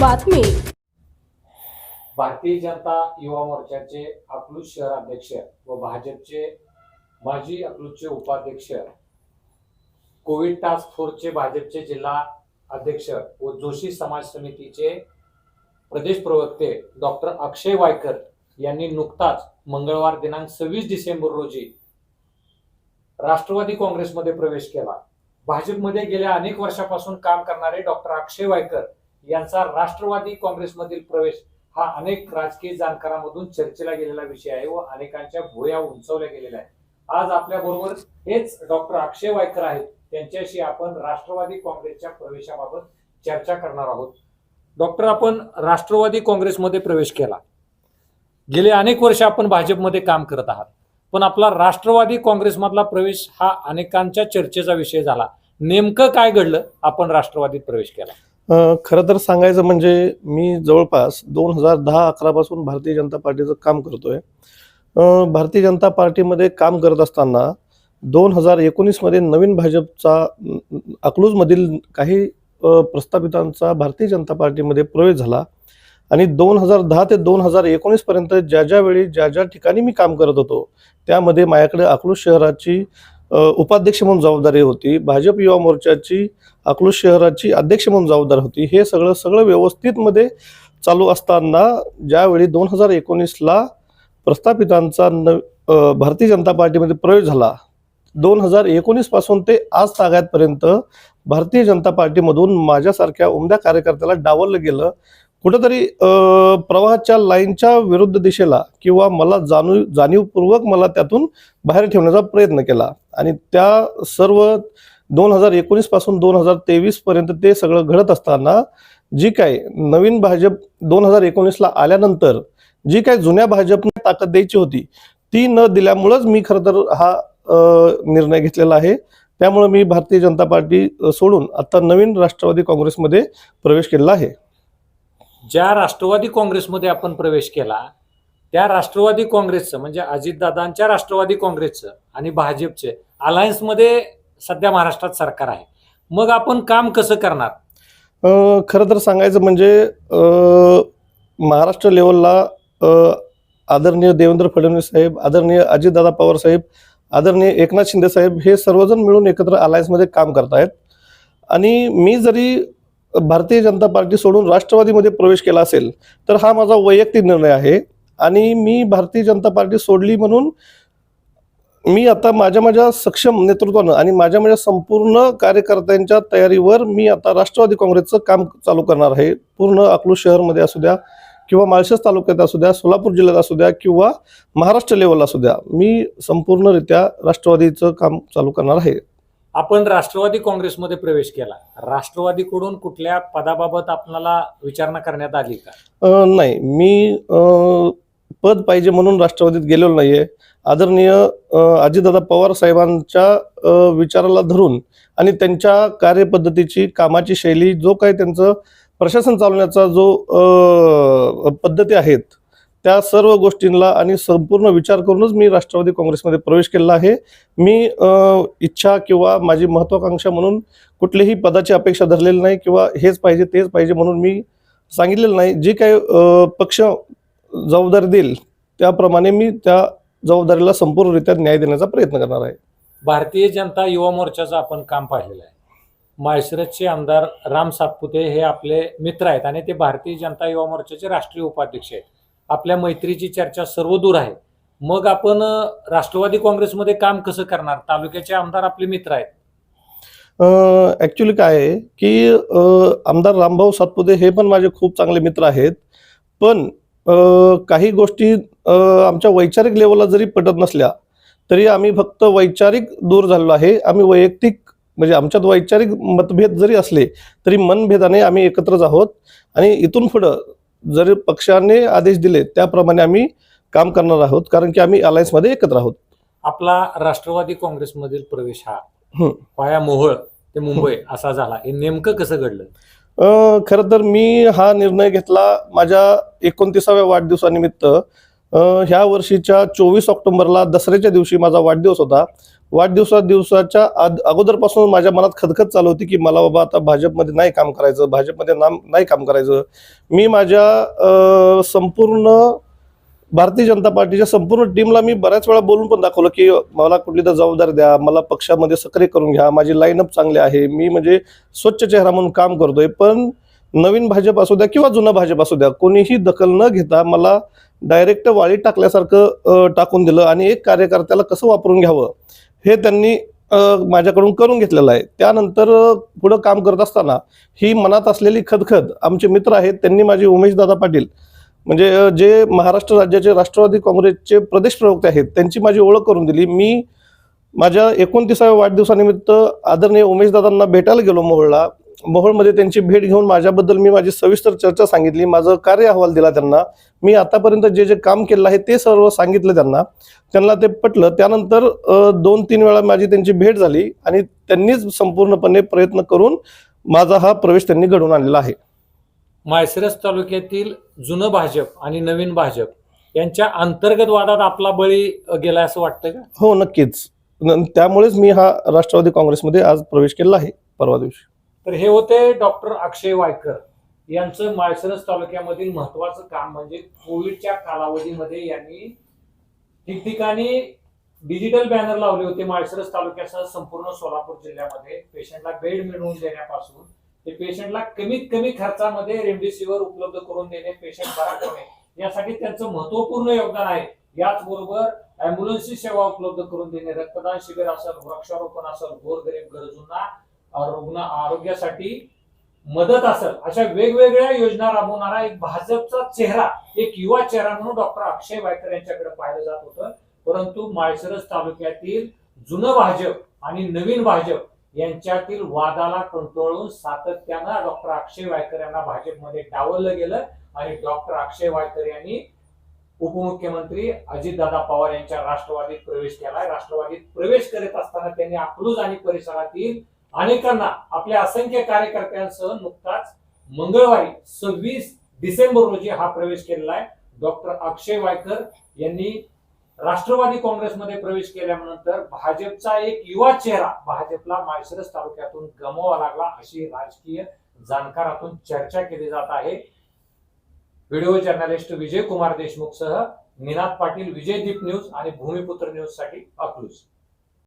बातमी. भारतीय जनता युवा मोर्चाचे अकलूज शहर अध्यक्ष व भाजपचे माजी अकलूजचे उपाध्यक्ष कोविड टास्क फोर्सचे भाजपचे जिल्हा अध्यक्ष व जोशी समाज समितीचे प्रदेश प्रवक्ते डॉक्टर अक्षय वायकर यांनी नुकताच मंगळवार दिनांक सव्वीस डिसेंबर रोजी राष्ट्रवादी काँग्रेसमध्ये प्रवेश केला. भाजपमध्ये गेल्या अनेक वर्षापासून काम करणारे डॉक्टर अक्षय वायकर यांचा राष्ट्रवादी काँग्रेसमधील प्रवेश हा अनेक राजकीय जाणकारांमधून चर्चेला गेलेला विषय आहे व अनेकांच्या भुया उंचवल्या गेलेल्या आहेत. आज आपल्या बरोबर हेच डॉक्टर अक्षय वायकर आहेत. त्यांच्याशी आपण राष्ट्रवादी काँग्रेसच्या प्रवेशाबाबत चर्चा करणार आहोत. डॉक्टर आपण राष्ट्रवादी काँग्रेसमध्ये प्रवेश केला. गेले अनेक वर्ष आपण भाजपमध्ये काम करत आहात. पण आपला राष्ट्रवादी काँग्रेसमधला प्रवेश हा अनेकांच्या चर्चेचा विषय झाला. नेमकं काय घडलं? आपण राष्ट्रवादीत प्रवेश केला. खरं तर सांगायचं म्हणजे मी जवळपास दोन हजार दहा अकरापासून भारतीय जनता पार्टीचं काम करतोय. भारतीय जनता पार्टीमध्ये काम करत असताना दोन हजार एकोणीसमध्ये नवीन भाजपचा अकलूजमधील काही प्रस्थापितांचा भारतीय जनता पार्टीमध्ये प्रवेश झाला. आणि दोन हजार दहा ते दोन हजार एकोणीसपर्यंत ज्या ज्या वेळी ज्या ज्या ठिकाणी मी काम करत होतो त्यामध्ये माझ्याकडे अकलूज शहराची उपाध्यक्ष म्हणून जबाबदारी होती भाजप युवा मोर्चाची अकलूज शहराची अध्यक्ष म्हणून जबाबदार होती. हे सगळं सगळं व्यवस्थितमध्ये चालू असताना ज्यावेळी दोन हजार एकोणीसला प्रस्थापितांचा न भारतीय जनता पार्टीमध्ये प्रवेश झाला दोन हजार एकोणीसपासून ते आज तागायतपर्यंत भारतीय जनता पार्टीमधून माझ्यासारख्या उमद्या कार्यकर्त्याला डावललं गेलं. कुठंतरी प्रवाहाच्या लाईनच्या विरुद्ध दिशेला किंवा मला जाणीव जाणीवपूर्वक मला त्यातून बाहेर ठेवण्याचा प्रयत्न केला. आणि त्या सर्व दोन हजार एकोणीसपासून दोन हजार तेवीस पर्यंत ते सगळं घडत असताना जी काय नवीन भाजप दोन हजार एकोणीसला आल्यानंतर जी काय जुन्या भाजपने ताकद द्यायची होती ती न दिल्यामुळंच मी खरं तर हा निर्णय घेतलेला आहे. त्यामुळे मी भारतीय जनता पार्टी सोडून आता नवीन राष्ट्रवादी काँग्रेसमध्ये प्रवेश केलेला आहे. ज्या राष्ट्रवादी काँग्रेसमध्ये आपण प्रवेश केला त्या राष्ट्रवादी काँग्रेसचं म्हणजे अजितदादांच्या राष्ट्रवादी काँग्रेसचं आणि भाजपचे अलायन्समध्ये सध्या महाराष्ट्रात सरकार आहे. मग आपण काम कसं करणार? खरं तर सांगायचं म्हणजे महाराष्ट्र लेवलला आदरणीय देवेंद्र फडणवीस साहेब आदरणीय अजितदादा पवार साहेब आदरणीय एकनाथ शिंदे साहेब हे सर्वजण मिळून एकत्र अलायन्समध्ये काम करतायत. आणि मी जरी भारतीय जनता पार्टी सोडून राष्ट्रवादीमध्ये प्रवेश केला असेल तर हा माझा वैयक्तिक निर्णय आहे. आणि मी भारतीय जनता पार्टी सोडली म्हणून मी आता माझ्या माझ्या सक्षम नेतृत्वानं आणि माझ्या माझ्या संपूर्ण कार्यकर्त्यांच्या तयारीवर मी आता राष्ट्रवादी काँग्रेसचं काम चालू करणार आहे. पूर्ण अकलूज शहरमध्ये असू द्या किंवा माळशेज तालुक्यात असू द्या सोलापूर जिल्ह्यात असू द्या किंवा महाराष्ट्र लेवलला असू द्या मी संपूर्णरित्या राष्ट्रवादीचं काम चालू करणार आहे. आपण राष्ट्रवादी काँग्रेसमध्ये प्रवेश केला. राष्ट्रवादीकडून कुठल्या पदाबाबत आपल्याला विचारणा करण्यात आली का? नाही. मी पद पाहिजे म्हणून राष्ट्रवादीत गेलेलो नाही आहे आदरणीय अजितदादा पवार साहेबांच्या विचाराला धरून आणि त्यांच्या कार्यपद्धतीची कामाची शैली जो काही त्यांचं प्रशासन चालवण्याचा जो पद्धती आहेत त्या सर्व गोष्टींना आणि संपूर्ण विचार करूनच मी राष्ट्रवादी काँग्रेसमध्ये प्रवेश केला आहे. मी इच्छा किंवा माझी महत्त्वाकांक्षा म्हणून कुठलीही पदाची अपेक्षा धरलेली नाही किंवा हेच पाहिजे तेच पाहिजे म्हणून मी सांगितलेलं नाही. जे काही पक्ष जबाबदारी देईल त्याप्रमाणे मी त्या जबाबदारीला संपूर्णरित्या न्याय देण्याचा प्रयत्न करणार आहे. भारतीय जनता युवा मोर्चाचं आपण काम पाहिलेलं आहे. माळशिरसचे आमदार राम सातपुते हे आपले मित्र आहेत आणि ते भारतीय जनता युवा मोर्चाचे राष्ट्रीय उपाध्यक्ष आहेत. आपल्या मैत्रीची चर्चा सर्व दूर आहे. मग आपण राष्ट्रवादी काँग्रेसमध्ये काम कसं करणार? तालुक्याचे आमदार आपले मित्र आहेत. ॲक्च्युली काय आहे की आमदार रामभाऊ सातपुते हे पण माझे खूप चांगले मित्र आहेत. पण काही गोष्टी आमच्या वैचारिक लेवलला जरी पटत नसल्या तरी आम्ही फक्त वैचारिक दूर झालेलो आहे. आम्ही वैयक्तिक म्हणजे आमच्यात वैचारिक मतभेद जरी असले तरी मनभेदाने आम्ही एकत्रच आहोत. आणि इथून पुढं जरी पक्षाने आदेश दिले त्याप्रमाणे आम्ही काम करणार आहोत कारण की आम्ही अलायन्समध्ये एकत्र आहोत. आपला राष्ट्रवादी काँग्रेसमधील प्रवेश हा. पाया मोहोळ ते मुंबई असा झाला. हे नेमकं कसं घडलं? खरं तर मी हा निर्णय घेतला माझ्या एकोणतीसाव्या वाढदिवसानिमित्त. ह्या वर्षीच्या चोवीस ऑक्टोबरला दसऱ्याच्या दिवशी माझा वाढदिवस होता. वाढदिवसा दिवसाच्या आद अगोदरपासून माझ्या मनात खदखद चालू होती की मला बाबा आता भाजपमध्ये नाही काम करायचं भाजपमध्ये नाम नाही काम करायचं. मी माझ्या संपूर्ण भारतीय जनता पार्टीच्या संपूर्ण टीमला मी बऱ्याच वेळा बोलून पण दाखवलं की मला कुठली तर जबाबदारी द्या मला पक्षामध्ये सक्रिय करून घ्या माझी लाईनअप चांगली आहे मी म्हणजे स्वच्छ चेहरा म्हणून काम करतोय पण नवीन भाजप असू द्या किंवा जुना भाजप असू द्या कोणीही दखल न घेता मला डायरेक्ट वाळी टाकल्यासारखं टाकून दिलं आणि एक कार्यकर्त्याला कसं वापरून घ्यावं? हे त्यांनी माझ्याकडून करून घेतलेलं आहे. त्यानंतर पुढं काम करत असताना ही मनात असलेली खदखद आमचे मित्र आहेत त्यांनी माझे उमेशदादा पाटील म्हणजे जे महाराष्ट्र राज्याचे राष्ट्रवादी काँग्रेसचे प्रदेश प्रवक्ते आहेत त्यांची माझी ओळख करून दिली. मी माझ्या एकोणतीसाव्या वाढदिवसानिमित्त आदरणीय उमेशदादांना भेटायला गेलो मोहळला. मोहोळमध्ये त्यांची भेट घेऊन माझ्याबद्दल मी माझी सविस्तर चर्चा सांगितली माझं कार्य अहवाल दिला त्यांना. मी आतापर्यंत जे जे काम केलं आहे ते सर्व सांगितलं त्यांना. त्यांना ते पटलं. त्यानंतर दोन तीन वेळा माझी त्यांची भेट झाली आणि त्यांनीच संपूर्णपणे प्रयत्न करून माझा हा प्रवेश त्यांनी घडवून आणलेला आहे. माळशिरस तालुक्यातील जुनं भाजप आणि नवीन भाजप यांच्या अंतर्गत वादात आपला बळी गेला असं वाटतं का? हो नक्कीच. त्यामुळेच मी हा राष्ट्रवादी काँग्रेसमध्ये आज प्रवेश केला आहे. परवा दिवशी. तर हे होते डॉक्टर अक्षय वायकर. यांचं माळशिरस तालुक्यामधील महत्वाचं काम म्हणजे कोविडच्या कालावधीमध्ये यांनी ठिकठिकाणी डिजिटल बॅनर लावले होते माळशिरस तालुक्यासह संपूर्ण सोलापूर जिल्ह्यामध्ये. पेशंटला बेड मिळवून देण्यापासून ते पेशंटला कमीत कमी खर्चामध्ये रेमडेसिवीर उपलब्ध करून देणे पेशंट बरा करणे यासाठी त्यांचं महत्त्वपूर्ण योगदान आहे. याचबरोबर अँब्युलन्सची सेवा उपलब्ध करून देणे रक्तदान शिबिर असेल वृक्षारोपण असेल गोरगरीब गरजूंना रुग्ण आरोग्यासाठी मदत असेल अशा वेगवेगळ्या योजना राबवणारा एक भाजपचा चेहरा एक युवा चेहरा म्हणून डॉक्टर अक्षय वायकर यांच्याकडे पाहिलं जात होतं. परंतु माळशिरस तालुक्यातील जुनं भाजप आणि नवीन भाजप यांच्यातील वादाला कंटोळून सातत्यानं डॉक्टर अक्षय वायकर यांना भाजपमध्ये डावललं गेलं आणि डॉक्टर अक्षय वायकर यांनी उपमुख्यमंत्री अजितदादा पवार यांच्या राष्ट्रवादीत प्रवेश केला. राष्ट्रवादीत प्रवेश करत असताना त्यांनी अकलूज आणि परिसरातील अनेकांना आपल्या असंख्य कार्यकर्त्यांसह नुकताच मंगळवारी सव्वीस डिसेंबर रोजी हा प्रवेश केलेला आहे. डॉक्टर अक्षय वायकर यांनी राष्ट्रवादी काँग्रेसमध्ये प्रवेश केल्यानंतर भाजपचा एक युवा चेहरा भाजपला माळशिरस तालुक्यातून गमवावा लागला अशी राजकीय जाणकारातून चर्चा केली जात आहे. व्हिडिओ जर्नलिस्ट विजय कुमार देशमुख सह निनाद पाटील विजय दीप न्यूज आणि भूमिपुत्र न्यूजसाठी अकलूज.